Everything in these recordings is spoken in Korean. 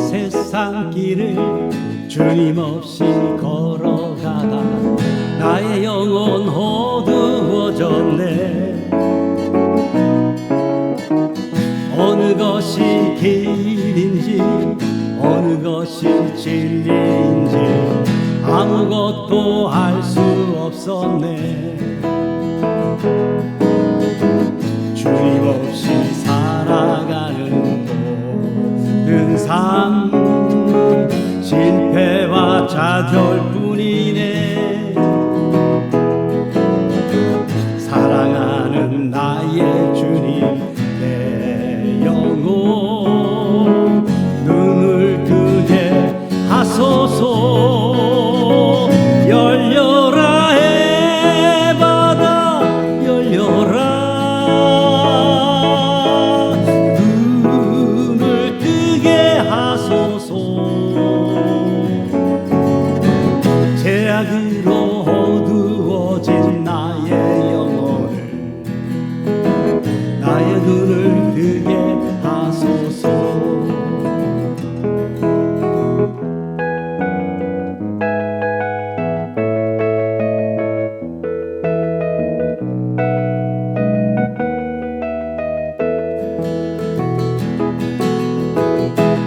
세상 길을 주님 없이 걸어가다. 나의 영혼 어두워졌네. 어느 것이 길인지 어느 것이 진리인지 아무것도 알 수 없었네. 주님 없이 삶 실패와 좌절뿐이네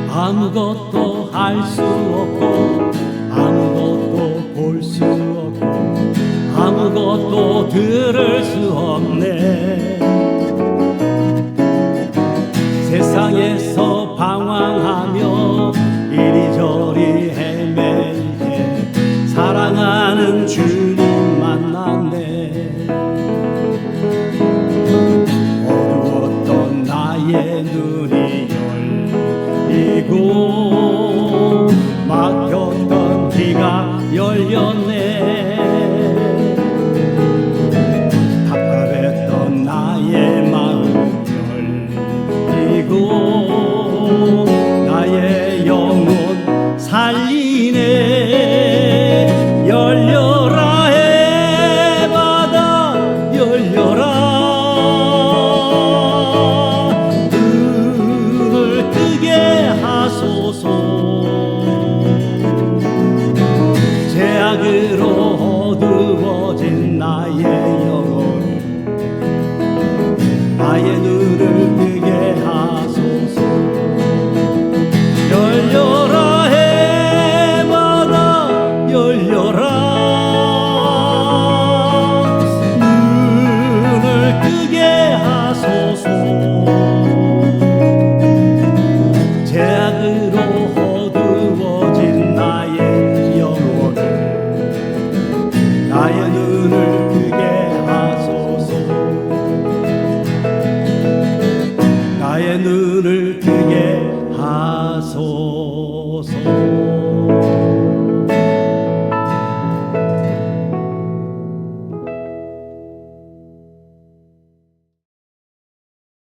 아무것도 할 수 없고 아무것도 볼 수 없고 아무것도 들을 수 없네 세상에서 방황하며 이리저리 때 사랑하는 주님 만났네. 어두웠던 나의 눈이 열리고 막혔던 귀가 열렸네 눈을 뜨게 하소서. 나의 눈을 뜨게 하소서